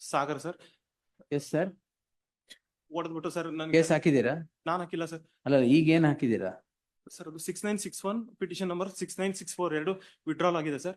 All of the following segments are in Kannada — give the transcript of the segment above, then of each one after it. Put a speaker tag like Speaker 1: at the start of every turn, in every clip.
Speaker 1: Sagar sir.
Speaker 2: Yes sir
Speaker 1: ಹೊಡೆದ್ಬಿಟ್ಟು ಸರ್ ನನಗೆ
Speaker 2: ಕೇಸ್ ಹಾಕಿದ್ದೀರಾ?
Speaker 1: ನಾನು ಹಾಕಿಲ್ಲ ಸರ್.
Speaker 2: ಅಲ್ಲ ಈಗ ಏನ್ ಹಾಕಿದ್ದೀರಾ?
Speaker 1: ಸರ್ ಅದು six nine six one petition number six nine six four ಎರಡು ವಿಡ್ರಾಲ್ ಆಗಿದೆ ಸರ್.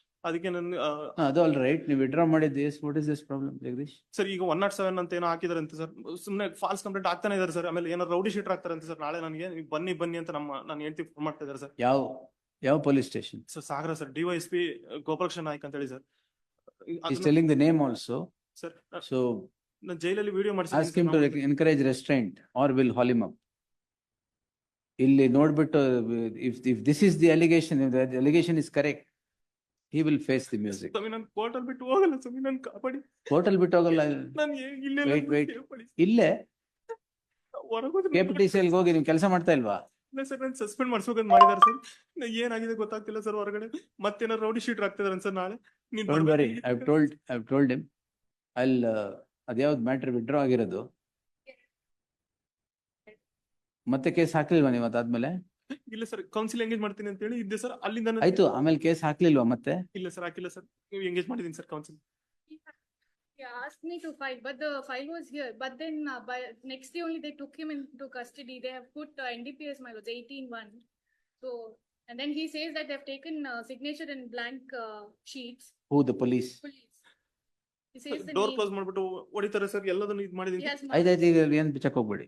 Speaker 1: ಅದಕ್ಕೆ ನಾನು
Speaker 2: ಅದು ಆಲ್ ರೈಟ್ ನೀವು ವಿಡ್ರಾ ಮಾಡಿದ್ದು yes what is this problem Jagdish?
Speaker 1: Sir ಈಗ ಒನ್ ನಾಟ್ ಸೆವೆನ್ ಅಂತ ಏನೋ ಹಾಕಿದಾರೆ ಅಂತ ಸರ್. ಸುಮ್ಮನೆ ಫಾಲ್ಸ್ ಕಂಪ್ಲೇಂಟ್ ಆಗ್ತಾನೆ ಇದಾರೆ ಸರ್. ಆಮೇಲೆ ಏನೋ ರೌಡಿ ಶೀಟರ್ ಆಗ್ತಾರಂತೆ ಸರ್. ನಾಳೆ ನನಗೆ ನೀವು ಬನ್ನಿ ಬನ್ನಿ ಅಂತ ನಮ್ಮ ನಾನು ಹೇಳ್ತಿ ಫೋನ್ ಮಾಡ್ತಾ ಇದ್ದಾರೆ ಸರ್.
Speaker 2: ಯಾವ ಯಾವ police
Speaker 1: station sir Sagara sir DYSP Gopalakrishna Naik ಅಂತ ಹೇಳಿ sir
Speaker 2: is telling the name also
Speaker 1: sir
Speaker 2: so
Speaker 1: ನಾನು ಜೈಲಲ್ಲಿ video
Speaker 2: ask him to encourage restraint are will haul him up ಇಲ್ಲಿ ನೋಡ್ಬಿಟ್ಟು if if this is the allegation allegation is correct he will face the music
Speaker 1: ಸ್ವಾಮಿ ನಾನು ಕೋರ್ಟಲ್ಲಿ ಬಿಟ್ಟು ಹೋಗಲ್ಲ ಸ್ವಾಮಿ ನಾನು ಕಾಪಾಡಿ.
Speaker 2: ಹೋಟೆಲ್ ಬಿಟ್ಟು ಹೋಗಲ್ಲ.
Speaker 1: ನಾನು ಇಲ್ಲೇ
Speaker 2: Wait, wait. ಇಲ್ಲೇ ಕೆ ಪಿ ಟಿ ಸಿ ಹೋಗಿ ನೀವು ಕೆಲಸ ಮಾಡ್ತಾ ಇಲ್ವಾ?
Speaker 1: ಸರ್ ನಾನು ಸಸ್ಪೆಂಡ್ ಮಾಡ್ಸ್ಬೇಕಂತ ಮಾಡಿದಾರೆ ಸರ್. ಏನಾಗಿದೆ ಗೊತ್ತಾಗ್ತಿಲ್ಲ ಸರ್ ಹೊರಗಡೆ. ಮತ್ತೇನಾರು ರೌಡಿ ಶೀಟರ್ ಆಗ್ತಿದಾರೆ ಸರ್ ನಾಳೆ? ನೀನ್
Speaker 2: don't
Speaker 1: worry
Speaker 2: I told I told him ಅಲ್ಲಿ ಅದ್ಯಾವ್ದು ಮ್ಯಾಟ್ರ್ ವಿಡ್ರಾ ಆಗಿರೋದು? ಮತ್ತೆ ಕೇಸ್ ಹಾಕ್ಲಿಲ್ವಾ ನೀವು ಅದಾದ್ಮೇಲೆ?
Speaker 1: ಇಲ್ಲ ಸರ್ ಕೌನ್ಸಿಲ್ ಎಂಗೇಜ್ ಮಾಡ್ತೀನಿ ಅಂತ ಹೇಳಿ ಇದ್ದೆ ಸರ್. ಅಲ್ಲಿಂದ
Speaker 2: ಆಯ್ತು ಆಮೇಲೆ ಕೇಸ್ ಹಾಕ್ಲಿಲ್ವಾ ಮತ್ತೆ?
Speaker 1: ಇಲ್ಲ ಸರ್ ಹಾಕಿಲ್ಲ ಸರ್. ನೀವು ಎಂಗೇಜ್ ಮಾಡಿದ್ದೀನಿ sir
Speaker 3: counsel ask me to file but the file was here but then by next day only they took him to custody they have put N D P S one so and then he says that they've taken signature in blank sheets who the
Speaker 1: police
Speaker 3: door
Speaker 1: close ಮಾಡ್ಬಿಟ್ಟು ಹೊಡಿತಾರೆ ಸರ್. ಎಲ್ಲದನ್ನು ಇದು
Speaker 2: ಮಾಡಿದ್ದೀನಿ. ಐದೈದು ಏನು ಬಿಚ್ಚಕ್ಕೆ ಹೋಗ್ಬೇಡಿ.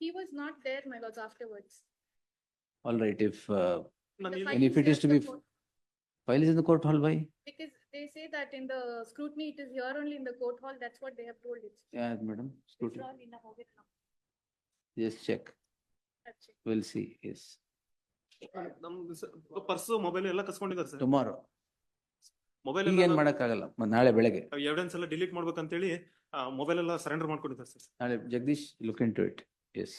Speaker 3: he was not there, my lords, afterwards.
Speaker 2: All right if
Speaker 1: ನಾನು
Speaker 3: The
Speaker 1: ಇಲ್ಲಿ-
Speaker 3: file
Speaker 2: And if
Speaker 3: is
Speaker 2: it is
Speaker 3: here
Speaker 2: to
Speaker 3: in the
Speaker 2: be-
Speaker 3: court.
Speaker 2: File is in the court hall why
Speaker 3: Because they say that in the scrutiny, it is here only in the court hall. That's what they have told it.
Speaker 2: Madam
Speaker 3: It's all in the hall.
Speaker 2: Just check
Speaker 3: That's it.
Speaker 2: Will see yes
Speaker 1: ನಮ್ದು ಪರ್ಸ್ ಮೊಬೈಲ್ ಎಲ್ಲ ಕಸ್ಕೊಂಡಿದ್ದಾರೆ ಸರ್
Speaker 2: ಟುಮಾರೋ
Speaker 1: ಮೊಬೈಲ್
Speaker 2: ಈಗ ಏನ್ ಮಾಡಕ್ಕಾಗಲ್ಲ ಮ- ನಾಳೆ ಬೆಳಗ್ಗೆ
Speaker 1: ಎವಿಡೆನ್ಸ್ ಎಲ್ಲ ಡಿಲೀಟ್ ಮಾಡ್ಬೇಕಂತೇಳಿ ಮೊಬೈಲ್ ಎಲ್ಲ ಸರೆಂಡರ್ ಮಾಡ್ಕೊಂಡಿದ್ದಾರೆ ಸರ್
Speaker 2: ನಾಳೆ Jagadish look into it yes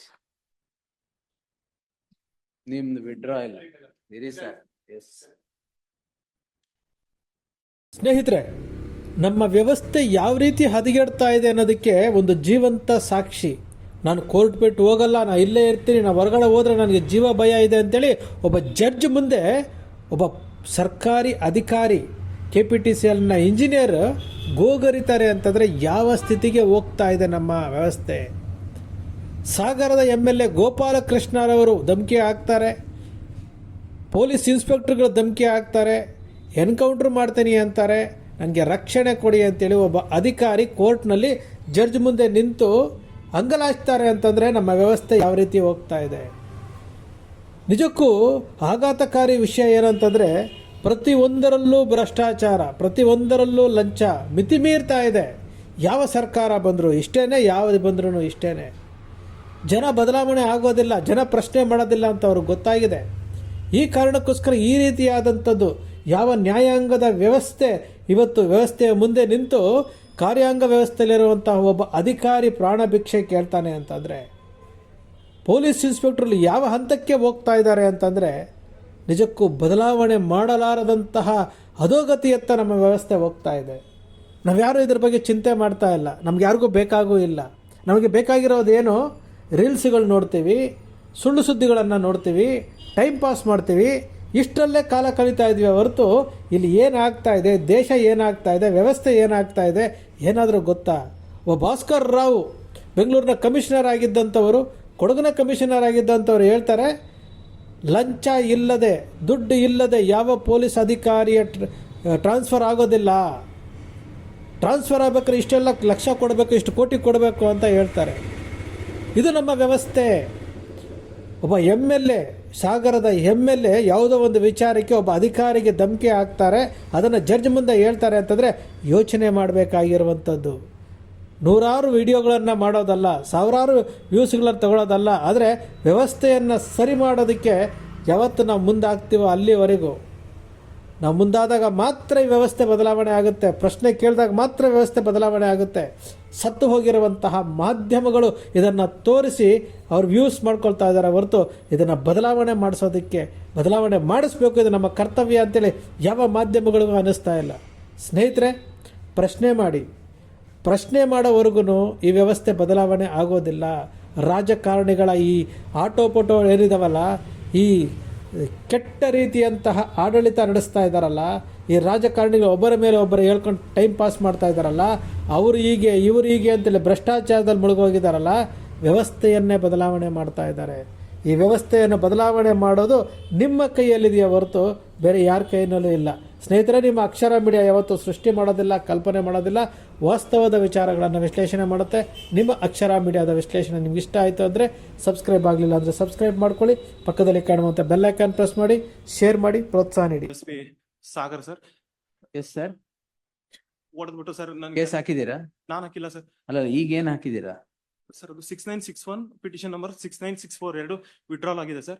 Speaker 2: ನಿಮ್ದು ವಿಡ್ರಾಯಲ್ ಇರಿ ಸರ್ ಎಸ್
Speaker 4: ಸ್ನೇಹಿತರೆ ನಮ್ಮ ವ್ಯವಸ್ಥೆ ಯಾವ ರೀತಿ ಹದಗೆಡ್ತಾ ಇದೆ ಅನ್ನೋದಕ್ಕೆ ಒಂದು ಜೀವಂತ ಸಾಕ್ಷಿ. ನಾನು ಕೋರ್ಟ್ ಬಿಟ್ಟು ಹೋಗಲ್ಲ ನಾನು ಇಲ್ಲೇ ಇರ್ತೀನಿ ನಾನು ಹೊರಗಡೆ ಹೋದರೆ ನನಗೆ ಜೀವ ಭಯ ಇದೆ ಅಂತೇಳಿ ಒಬ್ಬ ಜಡ್ಜ್ ಮುಂದೆ ಒಬ್ಬ ಸರ್ಕಾರಿ ಅಧಿಕಾರಿ ಕೆ ಪಿ ಟಿ ಸಿ ಎಲ್ನ ಇಂಜಿನಿಯರ್ ಗೋಗರಿತಾರೆ ಅಂತಂದರೆ ಯಾವ ಸ್ಥಿತಿಗೆ ಹೋಗ್ತಾ ಇದೆ ನಮ್ಮ ವ್ಯವಸ್ಥೆ? ಸಾಗರದ ಎಂ ಎಲ್ ಎ ಗೋಪಾಲಕೃಷ್ಣರವರು ಧಮಕಿ ಹಾಕ್ತಾರೆ. ಪೊಲೀಸ್ ಇನ್ಸ್ಪೆಕ್ಟರ್ಗಳು ಧಮಕಿ ಹಾಕ್ತಾರೆ. ಎನ್ಕೌಂಟ್ರ್ ಮಾಡ್ತೀನಿ ಅಂತಾರೆ. ನನಗೆ ರಕ್ಷಣೆ ಕೊಡಿ ಅಂತೇಳಿ ಒಬ್ಬ ಅಧಿಕಾರಿ ಕೋರ್ಟ್ನಲ್ಲಿ ಜಡ್ಜ್ ಮುಂದೆ ನಿಂತು ಅಂಗಲಾಚ್ತಾರೆ ಅಂತಂದರೆ ನಮ್ಮ ವ್ಯವಸ್ಥೆ ಯಾವ ರೀತಿ ಹೋಗ್ತಾ ಇದೆ. ನಿಜಕ್ಕೂ ಆಘಾತಕಾರಿ ವಿಷಯ ಏನಂತಂದರೆ ಪ್ರತಿಯೊಂದರಲ್ಲೂ ಭ್ರಷ್ಟಾಚಾರ ಪ್ರತಿಯೊಂದರಲ್ಲೂ ಲಂಚ ಮಿತಿ ಮೀರ್ತಾ ಇದೆ. ಯಾವ ಸರ್ಕಾರ ಬಂದರೂ ಇಷ್ಟೇ ಯಾವುದು ಬಂದ್ರೂ ಇಷ್ಟೇನೆ. ಜನ ಬದಲಾವಣೆ ಆಗೋದಿಲ್ಲ, ಜನ ಪ್ರಶ್ನೆ ಮಾಡೋದಿಲ್ಲ ಅಂತ ಅವ್ರಿಗೆ ಗೊತ್ತಾಗಿದೆ. ಈ ಕಾರಣಕ್ಕೋಸ್ಕರ ಈ ರೀತಿಯಾದಂಥದ್ದು ಯಾವ ನ್ಯಾಯಾಂಗದ ವ್ಯವಸ್ಥೆ, ಇವತ್ತು ವ್ಯವಸ್ಥೆಯ ಮುಂದೆ ನಿಂತು ಕಾರ್ಯಾಂಗ ವ್ಯವಸ್ಥೆಯಲ್ಲಿರುವಂತಹ ಒಬ್ಬ ಅಧಿಕಾರಿ ಪ್ರಾಣ ಭಿಕ್ಷೆ ಕೇಳ್ತಾನೆ ಅಂತಂದರೆ, ಪೊಲೀಸ್ ಇನ್ಸ್ಪೆಕ್ಟ್ರಲ್ಲಿ ಯಾವ ಹಂತಕ್ಕೆ ಹೋಗ್ತಾ ಇದ್ದಾರೆ ಅಂತಂದರೆ, ನಿಜಕ್ಕೂ ಬದಲಾವಣೆ ಮಾಡಲಾರದಂತಹ ಅಧೋಗತಿಯತ್ತ ನಮ್ಮ ವ್ಯವಸ್ಥೆ ಹೋಗ್ತಾ ಇದೆ. ನಾವ್ಯಾರೂ ಇದ್ರ ಬಗ್ಗೆ ಚಿಂತೆ ಮಾಡ್ತಾ ಇಲ್ಲ, ನಮ್ಗೆ ಯಾರಿಗೂ ಬೇಕಾಗೂ ಇಲ್ಲ. ನಮಗೆ ಬೇಕಾಗಿರೋದೇನು ರೀಲ್ಸ್ಗಳು ನೋಡ್ತೀವಿ, ಸುಳ್ಳು ಸುದ್ದಿಗಳನ್ನು ನೋಡ್ತೀವಿ, ಟೈಮ್ ಪಾಸ್ ಮಾಡ್ತೀವಿ, ಇಷ್ಟರಲ್ಲೇ ಕಾಲ ಕಳೀತಾ ಇದ್ವಿ ಹೊರತು ಇಲ್ಲಿ ಏನಾಗ್ತಾ ಇದೆ, ದೇಶ ಏನಾಗ್ತಾ ಇದೆ, ವ್ಯವಸ್ಥೆ ಏನಾಗ್ತಾ ಇದೆ, ಏನಾದರೂ ಗೊತ್ತಾ? ಒ ಭಾಸ್ಕರ್ ರಾವ್ ಬೆಂಗಳೂರಿನ ಕಮಿಷನರ್ ಆಗಿದ್ದಂಥವರು, ಕೊಡಗಿನ ಕಮಿಷನರ್ ಆಗಿದ್ದಂಥವ್ರು ಹೇಳ್ತಾರೆ, ಲಂಚ ಇಲ್ಲದೆ, ದುಡ್ಡು ಇಲ್ಲದೆ ಯಾವ ಪೊಲೀಸ್ ಅಧಿಕಾರಿಯ ಟ್ರ- ಟ್ರಾನ್ಸ್ಫರ್ ಆಗೋದಿಲ್ಲ. ಟ್ರಾನ್ಸ್ಫರ್ ಆಗಬೇಕಾದ್ರೆ ಇಷ್ಟೆಲ್ಲ ಲಕ್ಷ ಕೊಡಬೇಕು, ಇಷ್ಟು ಕೋಟಿ ಕೊಡಬೇಕು ಅಂತ ಹೇಳ್ತಾರೆ. ಇದು ನಮ್ಮ ವ್ಯವಸ್ಥೆ. ಒಬ್ಬ ಎಂ ಎಲ್ ಎ ಸಾಗರದ ಎಂ ಎಲ್ ಎ ಯಾವುದೋ ಒಂದು ವಿಚಾರಕ್ಕೆ ಒಬ್ಬ ಅಧಿಕಾರಿಗೆ ಧಮಕಿ ಹಾಕ್ತಾರೆ, ಅದನ್ನು ಜಡ್ಜ್ ಮುಂದೆ ಹೇಳ್ತಾರೆ ಅಂತಂದರೆ ಯೋಚನೆ ಮಾಡಬೇಕಾಗಿರುವಂಥದ್ದು ನೂರಾರು ವಿಡಿಯೋಗಳನ್ನು ಮಾಡೋದಲ್ಲ, ಸಾವಿರಾರು ವ್ಯೂಸ್ಗಳನ್ನು ತಗೊಳ್ಳೋದಲ್ಲ ಆದರೆ ವ್ಯವಸ್ಥೆಯನ್ನು ಸರಿ ಮಾಡೋದಕ್ಕೆ ಯಾವತ್ತು ನಾವು ಮುಂದಾಗ್ತೀವೋ ಅಲ್ಲಿವರೆಗೂ. ನಾವು ಮುಂದಾದಾಗ ಮಾತ್ರ ವ್ಯವಸ್ಥೆ ಬದಲಾವಣೆ ಆಗುತ್ತೆ. ಪ್ರಶ್ನೆ ಕೇಳಿದಾಗ ಮಾತ್ರ ವ್ಯವಸ್ಥೆ ಬದಲಾವಣೆ ಆಗುತ್ತೆ. ಸತ್ತು ಹೋಗಿರುವಂತಹ ಮಾಧ್ಯಮಗಳು ಇದನ್ನು ತೋರಿಸಿ ಅವ್ರು ವ್ಯೂಸ್ ಮಾಡ್ಕೊಳ್ತಾ ಇದ್ದಾರೆ ಹೊರತು ಇದನ್ನು ಬದಲಾವಣೆ ಮಾಡಿಸೋದಕ್ಕೆ, ಬದಲಾವಣೆ ಮಾಡಿಸ್ಬೇಕು ಇದು ನಮ್ಮ ಕರ್ತವ್ಯ ಅಂತೇಳಿ ಯಾವ ಮಾಧ್ಯಮಗಳಿಗೂ ಅನ್ನಿಸ್ತಾ ಇಲ್ಲ. ಸ್ನೇಹಿತರೆ, ಪ್ರಶ್ನೆ ಮಾಡಿ. ಪ್ರಶ್ನೆ ಮಾಡೋವರೆಗೂ ಈ ವ್ಯವಸ್ಥೆ ಬದಲಾವಣೆ ಆಗೋದಿಲ್ಲ. ರಾಜಕಾರಣಿಗಳ ಈ ಆಟೋಪಟೋ ಏನಿದಾವಲ್ಲ, ಈ ಕೆಟ್ಟ ರೀತಿಯಂತಹ ಆಡಳಿತ ನಡೆಸ್ತಾ ಇದ್ದಾರಲ್ಲ, ಈ ರಾಜಕಾರಣಿಗಳು ಒಬ್ಬರ ಮೇಲೆ ಒಬ್ಬರು ಹೇಳ್ಕೊಂಡು ಟೈಮ್ ಪಾಸ್ ಮಾಡ್ತಾ ಇದ್ದಾರಲ್ಲ, ಅವರು ಹೀಗೆ, ಇವರು ಹೀಗೆ ಅಂತೇಳಿ ಭ್ರಷ್ಟಾಚಾರದಲ್ಲಿ ಮುಳುಗೋಗಿದ್ದಾರಲ್ಲ, ವ್ಯವಸ್ಥೆಯನ್ನೇ ಬದಲಾವಣೆ ಮಾಡ್ತಾ ಇದ್ದಾರೆ. ಈ ವ್ಯವಸ್ಥೆಯನ್ನು ಬದಲಾವಣೆ ಮಾಡೋದು ನಿಮ್ಮ ಕೈಯಲ್ಲಿದೆಯೇ ಹೊರತು ಬೇರೆ ಯಾರ ಕೈಯಲ್ಲೂ ಇಲ್ಲ. ಸ್ನೇಹಿತರೆ ನಿಮ್ಮ ಅಕ್ಷರ ಮೀಡಿಯಾ ಯಾವತ್ತೂ ಸೃಷ್ಟಿ ಮಾಡೋದಿಲ್ಲ ಕಲ್ಪನೆ ಮಾಡೋದಿಲ್ಲ. ವಾಸ್ತವದ ವಿಚಾರಗಳನ್ನು ವಿಶ್ಲೇಷಣೆ ಮಾಡುತ್ತೆ. ನಿಮ್ಮ ಅಕ್ಷರ ಮೀಡಿಯಾದ ವಿಶ್ಲೇಷಣೆ ನಿಮ್ಗೆ ಇಷ್ಟ ಆಯಿತು ಅಂದರೆ ಸಬ್ಸ್ಕ್ರೈಬ್ ಆಗಲಿಲ್ಲ ಅಂದರೆ ಸಬ್ಸ್ಕ್ರೈಬ್ ಮಾಡ್ಕೊಳ್ಳಿ. ಪಕ್ಕದಲ್ಲಿ ಕಾಣುವಂಥ ಐಕಾನ್ ಪ್ರೆಸ್ ಮಾಡಿ ಶೇರ್ ಮಾಡಿ ಪ್ರೋತ್ಸಾಹ ನೀಡಿ.
Speaker 1: ಸಾಗರ್ ಸರ್.
Speaker 2: ಎಸ್ ಸರ್
Speaker 1: ಹೊಡೆದ್ಬಿಟ್ಟು ಸರ್ ನನಗೆ
Speaker 2: ಕೇಸ್ ಹಾಕಿದ್ದೀರಾ?
Speaker 1: ನಾನು ಹಾಕಿಲ್ಲ ಸರ್.
Speaker 2: ಅಲ್ಲ ಈಗ ಏನ್ ಹಾಕಿದ್ದೀರಾ?
Speaker 1: ಸರ್ ಅದು six nine six one petition number six nine six four ಎರಡು ವಿಡ್ರಾಲ್ ಆಗಿದೆ ಸರ್.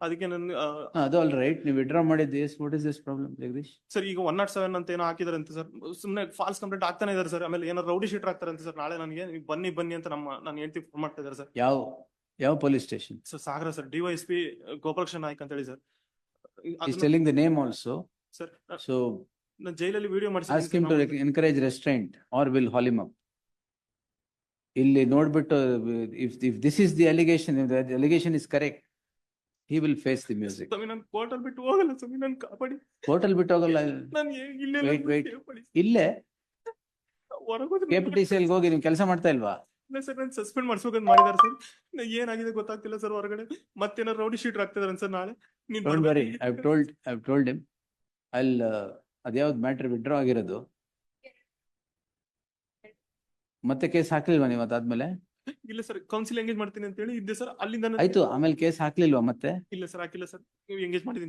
Speaker 1: ಅದಕ್ಕೆ ನಾನು
Speaker 2: ಅದು ಅಲ್ ರೈಟ್ ನೀವು ವಿಡ್ರಾ ಮಾಡಿದ್ದು yes what is this problem Jagdish?
Speaker 1: Sir ಈಗ ಒನ್ ನಾಟ್ ಸೆವೆನ್ ಅಂತ ಏನೋ ಹಾಕಿದಾರೆ ಅಂತ ಸರ್. ಸುಮ್ಮನೆ ಫಾಲ್ಸ್ ಕಂಪ್ಲೇಂಟ್ ಆಗ್ತಾನೆ ಇದಾರೆ ಸರ್. ಆಮೇಲೆ ಏನೋ ರೌಡಿ ಶೀಟರ್ ಆಗ್ತಾರೆ ಅಂತ ಸರ್. ನಾಳೆ ನನಗೆ ನೀವು ಬನ್ನಿ ಬನ್ನಿ ಅಂತ ನಮ್ಮ ನಾನು ಹೇಳ್ತಿ ಫೋನ್ ಮಾಡ್ತಾ ಇದ್ದಾರೆ ಸರ್.
Speaker 2: ಯಾವ ಯಾವ police station
Speaker 1: sir Sagara sir D Y S P Gopalakrishna Naik ಅಂತ ಹೇಳಿ sir
Speaker 2: is telling the name also
Speaker 1: sir
Speaker 2: so
Speaker 1: ನಾನು ಜೈಲಲ್ಲಿ video
Speaker 2: ask him to encourage restraint are will haul him up ಇಲ್ಲಿ ನೋಡ್ಬಿಟ್ಟು if if this is the allegation allegation is correct he will face the music
Speaker 1: ಸ್ವಾಮಿ ನಾನು ಕೋರ್ಟಲ್ಲಿ ಬಿಟ್ಟು ಹೋಗಲ್ಲ ಸ್ವಾಮಿ ನಾನು ಕಾಪಾಡಿ.
Speaker 2: ಹೋಟೆಲ್ ಬಿಟ್ಟೋಗಲ್ಲ
Speaker 1: ನಾನು ಇಲ್ಲೇ
Speaker 2: Wait, wait. ಇಲ್ಲೇ ಕೆ ಪಿ ಟಿ ಸಿ ಹೋಗಿ ನೀವು ಕೆಲಸ ಮಾಡ್ತಾ ಇಲ್ವಾ?
Speaker 1: ಸರ್ ನಾನು ಸಸ್ಪೆಂಡ್ ಮಾಡ್ಸ್ಬೇಕಂತ ಮಾಡಿದಾರೆ ಸರ್. ನಾ- ಏನಾಗಿದೆ ಗೊತ್ತಾಗ್ತಿಲ್ಲ ಸರ್ ಹೊರಗಡೆ. ಮತ್ತೇನಾರು ರೌಡಿ ಶೀಟರ್ ಆಗ್ತಿದಾರೆ ಸರ್ ನಾಳೆ? ನೀನ್
Speaker 2: don't
Speaker 1: worry
Speaker 2: I told I told him ಅಲ್ಲಿ ಅದ್ಯಾವ್ದು ಮ್ಯಾಟ್ರ್ ವಿಡ್ರಾ ಆಗಿರೋದು? ಮತ್ತೆ ಕೇಸ್ ಹಾಕ್ಲಿಲ್ವಾ ನೀವು ಅದಾದ್ಮೇಲೆ?
Speaker 1: ಇಲ್ಲ ಸರ್ ಕೌನ್ಸಿಲ್ ಎಂಗೇಜ್ ಮಾಡ್ತೀನಿ ಅಂತ ಹೇಳಿ ಇದ್ದೆ ಸರ್ ಅಲ್ಲಿಂದ ನಾನು-
Speaker 2: ಆಯ್ತು ಆಮೇಲೆ ಕೇಸ್ ಹಾಕ್ಲಿಲ್ವಾ ಮತ್ತೆ?
Speaker 1: ಇಲ್ಲ ಸರ್ ಹಾಕಿಲ್ಲ ಸರ್ ಎಂಗೇಜ್ ಮಾಡಿದ್ದೀನಿ